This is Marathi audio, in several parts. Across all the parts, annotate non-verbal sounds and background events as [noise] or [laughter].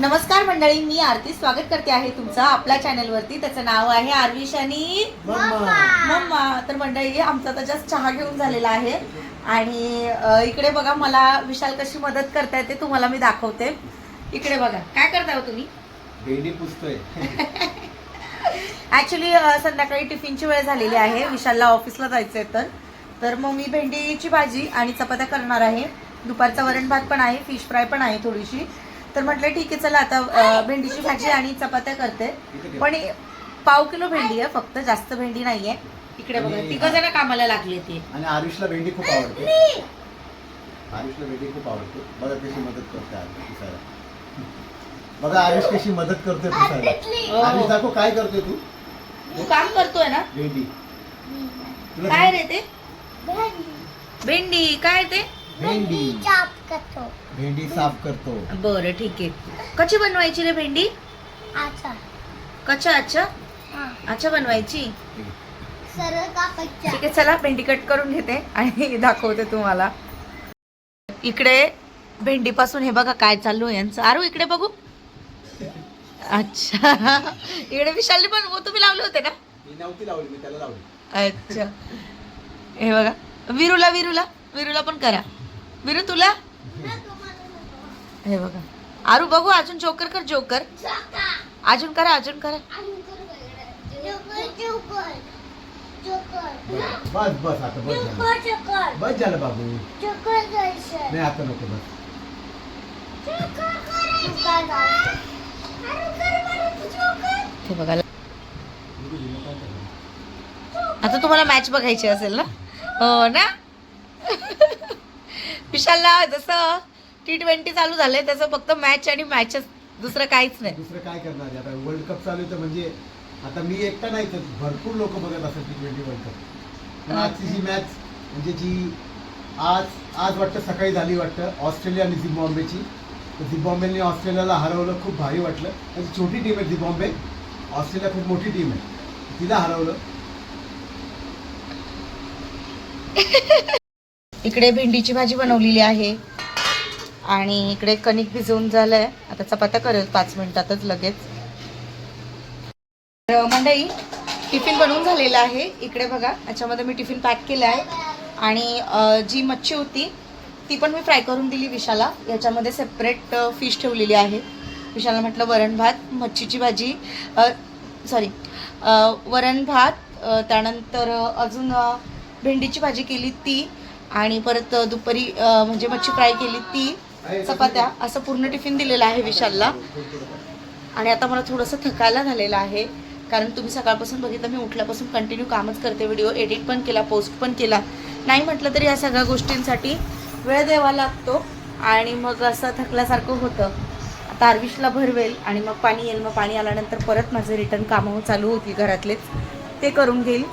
नमस्कार मंडळी मी आरती स्वागत करते आहे तुमचं आपल्या चॅनलवरती. त्याचं नाव आहे आरविश आणि मम्मा. तर मंडळी आमचा तर जस्ट चहा घेऊन झालेला आहे. आणि इकडे बघा मला विशाल कशी मदत करताय ते तुम्हाला मी दाखवते. इकडे बघा. काय करताय हो तुम्ही? भेंडी पुसतोय. ऍक्च्युली संध्याकाळी टिफिनची वेळ झालेली आहे. विशालला ऑफिसला जायचंय तर. तर मग मी भेंडीची भाजी आणि चपात्या करणार आहे. दुपारचा वरण भात पण आहे फिश फ्राय पण आहे थोडीशी. तर म्हटलं ठीक आहे चला आता भेंडीची भाजी आणि चपात्या करते. पण पाव किलो भेंडी आहे फक्त जास्त भेंडी नाहीये. इकडे बघा तिघ जण कामाला लागली ती. आणि आरुषला भेंडी खूप आवडते. आरुषला भेंडी खूप आवडते. बघा कशी मदत करते पुसायला बघा आरुष कशी मदत करतोय पुसायला आरुष दाखव काय करतोय तू? तू काम करतोय ना? भेंडी. काय रे ते? भेंडी. काय ते? भेंडी. भेंडी साफ करतो. बरं ठीक आहे. कशी बनवायची रे भेंडी? कच्चा अच्छा अच्छा बनवायची? ठीक आहे चला भेंडी कट करून घेते आणि [laughs] दाखवते तुम्हाला. इकडे भेंडी पासून हे बघा काय चालू आहे यांचं. आरू इकडे बघू. अच्छा. [laughs] इकडे विशालने पण तुम्ही लावले होते ना मी नव्हती लावली मी त्याला लावली. अच्छा. हे बघा. विरूला विरूला. विरूला पण करा. विरू तुला? हे बघा. आरू बघू अजून जोकर कर जोकर अजून करा अजून करा. बस बस आता बस झालं. बस झालं बाबू. नाही आता नको बस. हे बघा. आता तुम्हाला मॅच बघायची असेल ना? हो ना? विशालला जसं टी ट्वेंटी चालू झालंय त्याचं फक्त मॅच आणि मॅचच दुसरं काहीच नाही. दुसरं काय करणार आहे? आता वर्ल्ड कप चालू आहे तर म्हणजे आता मी एकटा नाही तर भरपूर लोक बघत असतात टी ट्वेंटी वर्ल्ड कप पण आजची जी मॅच म्हणजे जी आज आज वाटतं सकाळी झाली वाटतं ऑस्ट्रेलिया आणि झिम्बाब्वेची. तर झिम्बाब्वेने ऑस्ट्रेलियाला हरवलं खूप भारी वाटलं. त्याची छोटी टीम आहे झिम्बाब्वे. ऑस्ट्रेलिया खूप मोठी टीम आहे. तिला हरवलं. [laughs] इकडे भेंडीची भाजी बनवलेली आहे. आणि इकडे कणिक भिजवून झालं आहे आता चपात्या करेल पाच मिनिटातच लगेच. मंडई टिफिन बनवून झालेला आहे. इकडे बघा याच्यामध्ये मी टिफिन पॅक केलं आहे. आणि जी मच्छी होती ती पण मी फ्राय करून दिली विशाला. याच्यामध्ये सेपरेट फिश ठेवलेली आहे. विशाला म्हटलं वरण भात मच्छीची भाजी सॉरी वरण भात त्यानंतर अजून भेंडीची भाजी केली ती. आणि परत दुपारी म्हणजे मच्छी फ्राय केली ती चपात्या असं पूर्ण टिफिन दिलेलं आहे विशालला. आणि आता मला थोडंसं थकायला झालेलं आहे कारण तुम्ही सकाळपासून बघितलं मी उठल्यापासून कंटिन्यू कामच करते व्हिडिओ एडिट पण केला पोस्ट पण केला. नाही म्हटलं तरी या सगळ्या गोष्टींसाठी वेळ द्यावा लागतो आणि मग असं थकल्यासारखं होतं. आता आर्विशला भरवेल आणि मग पाणी येईल मग पाणी आल्यानंतर परत माझे रिटर्न कामं चालू होती घरातलेच. ते करून घेईल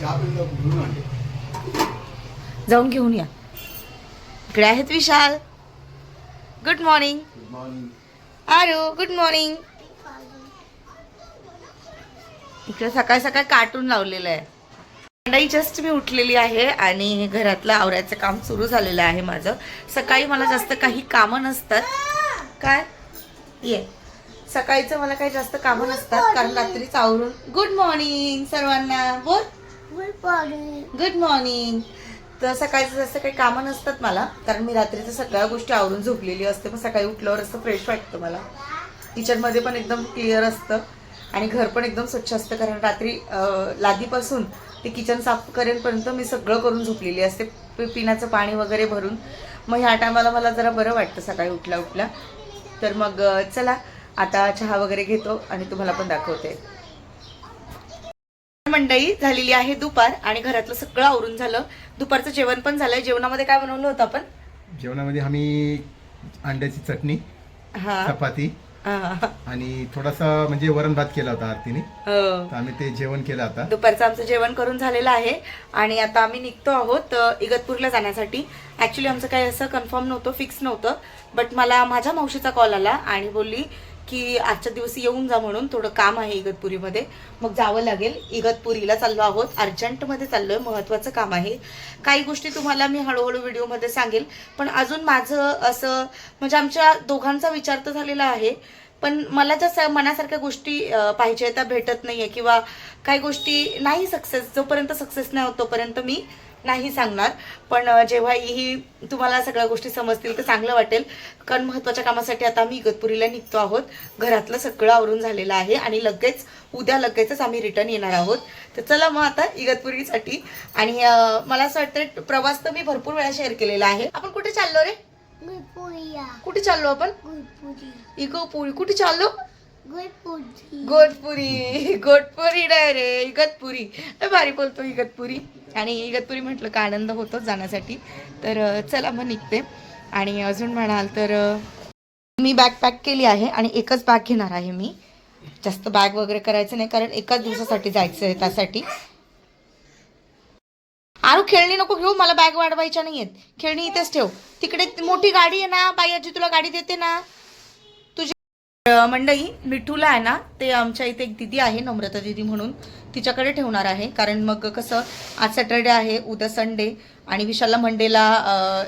चहा पिऊन घेऊन आणले जाऊन घेऊन या. इकडे आहेत Vishal. Good morning Aru good morning इकडे सकाळ सकाळ कार्टून लावलेलं आहे. मंडळी जस्ट मी उठलेली आहे आणि घरातलं आवरायचं काम सुरू झालेलं आहे माझं. सकाळी मला जास्त काही कामं नसतात. काय? ये. सकाळीचं मला काही जास्त कामं नसतात कारण रात्रीच आवरून. गुड मॉर्निंग सर्वांना. बोल. गुड मॉर्निंग तर सकाळचं जास्त काही कामं नसतात मला कारण मी रात्रीचं सगळ्या गोष्टी आवरून झोपलेली असते मग सकाळी उठल्यावर असं फ्रेश वाटतं मला. किचनमध्ये पण एकदम क्लिअर असतं आणि घर पण एकदम स्वच्छ असतं कारण रात्री लादीपासून ते किचन साफ करेपर्यंत मी सगळं करून झोपलेली असते. पिण्याचं पाणी वगैरे भरून. मग ह्या टायमाला मला जरा बरं वाटतं सकाळी उठल्या उठल्या. तर मग चला आता चहा वगैरे घेतो आणि तुम्हाला पण दाखवते. मंडळी झालेली आहे दुपार आणि घरातलं सगळं आवरून झालं. दुपारचं जेवण पण झालंय. जेवणामध्ये काय बनवलं होतं आपण? जेवणामध्ये आम्ही अंड्याची चटणी हा. चपाती हा. आणि थोडासा म्हणजे वरण भात केला होता आरतीने. हो. तर आम्ही ते जेवण केलं आता. दुपारचं आमचं जेवण करून झालेलं आहे आणि आता आम्ही निघतो आहोत अ, इगतपूरला जाण्यासाठी. ऍक्च्युली आमचं काही असं कन्फर्म नव्हतं फिक्स नव्हतं. बट मला माझ्या मावशीचा कॉल आला आणि बोलली की आजच्या दिवशी येऊन जा म्हणून थोडं काम आहे इगतपुरीमध्ये. मग जावं लागेल. इगतपुरीला चाललो आहोत. अर्जंटमध्ये चाललोय. महत्त्वाचं काम आहे. काही गोष्टी तुम्हाला मी हळूहळू व्हिडिओमध्ये सांगेल. पण अजून माझं असं म्हणजे आमच्या दोघांचा विचार तर झालेला आहे. पण मला ज्या स- मनासारख्या गोष्टी पाहिजे त्या भेटत नाहीये किंवा काही गोष्टी नाही सक्सेस जोपर्यंत सक्सेस नाही होत तोपर्यंत मी नाही सांगणार. पण अं, जेव्हा ही तुम्हाला सगळ्या गोष्टी समजतील तर चांगलं वाटेल. कारण महत्त्वाच्या कामासाठी आता आम्ही इगतपुरीला निघतो आहोत. घरातलं सगळं आवरून झालेलं आहे आणि लगेच उद्या लगेचच आम्ही रिटर्न येणार आहोत. तर चला मग आता इगतपुरीसाठी. आणि मला असं वाटतं प्रवास तर मी भरपूर वेळा शेअर केलेला आहे. आपण कुठे चाललो रे? कुठे चाललो आपण? इगोपुरी कुठे चाललो? गोटपुरी. गोटपुरी नाही रे इगतपुरी भारी बोलतो इगतपुरी. आणि इगतपुरी म्हटलं का आनंद होतो जाण्यासाठी. तर चला मग निघते. आणि अजून म्हणाल तर मी बॅग पॅक केली आहे आणि एकच बॅग घेणार आहे मी. जास्त बॅग वगैरे करायचं नाही कारण एकाच दिवसासाठी जायचं आहे त्यासाठी. आरू खेळणी नको घेऊ मला बॅग वाढवायच्या नाही आहेत खेळणी इथेच ठेव. तिकडे मोठी गाडी आहे ना बाई आजी तुला गाडी देते ना. तुझी मंडई मिठूला आहे ना ते आमच्या इथे एक दिदी आहे नम्रता दिदी म्हणून. तिच्याकडे ठेवणार आहे. कारण मग कसं आज सॅटर्डे आहे उद्या संडे आणि विशालला मंडेला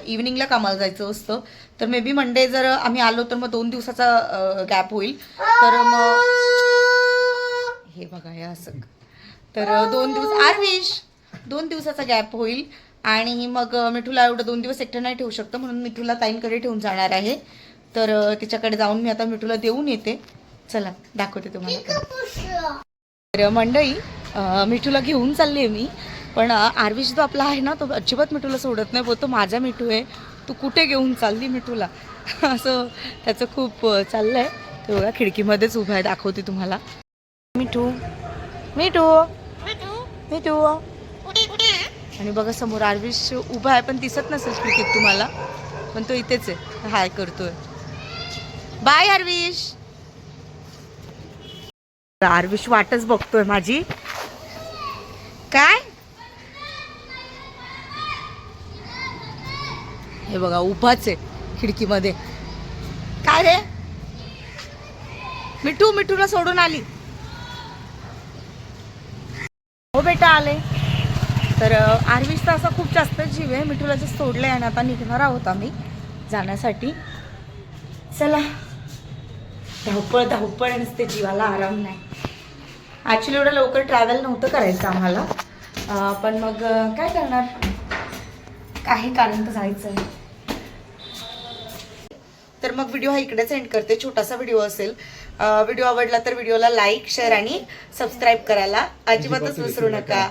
इव्हिनिंगला कामाला जायचं असतं. तर मे बी मंडे जर आम्ही आलो तर मग दोन दिवसाचा गॅप होईल. तर मग हे बघा हे असं. तर दोन दिवस आरविश दोन दिवसाचा गॅप होईल. आणि मग मिठूला एवढं दोन दिवस एकटं नाही ठेवू शकतं म्हणून मिठूला ताईंकडे ठेवून जाणार आहे. तर तिच्याकडे जाऊन मी आता मिठूला देऊन येते. चला दाखवते तुम्हाला. मंडई मिठूला घेऊन चालली आहे मी. पण आरविश जो आपला आहे ना तो अजिबात मिठूला सोडत नाही. बोलतो माझा मिठू आहे. तू कुठे घेऊन चालली मिठूला? [laughs] असं त्याचं खूप चाललं आहे ते बघा खिडकीमध्येच उभं आहे दाखवते तुम्हाला. मिठू. मिठू. मिठू. आणि बघा समोर आरविश उभा आहे पण दिसत नसेल खिडकीत तुम्हाला. पण तो इथेच आहे. हाय करतोय. बाय आरविश आरविश वाटच बघतोय माझी. काय? हे बघा उभाच आहे खिडकीमध्ये. काय रे? मिठू मिठूला सोडून आली. हो बेटा आले. तर अ, आरवीस तर असा खूप जास्त जीव आहे. मिठूला जे आहे आणि आता निघणार आहोत आम्ही जाण्यासाठी. चला. धावपळ धावपळ नसते जीवाला आराम नाही. ॲक्च्युली एवढं लवकर ट्रॅव्हल नव्हतं करायचं आम्हाला. पण मग काय करणार? काही कारण तर जायचं आहे तर मग व्हिडिओ हा इकडेच एंड करते. छोटासा व्हिडिओ असेल. व्हिडिओ आवडला तर व्हिडिओला लाईक शेअर आणि सबस्क्राईब करायला. अजिबातच विसरू नका.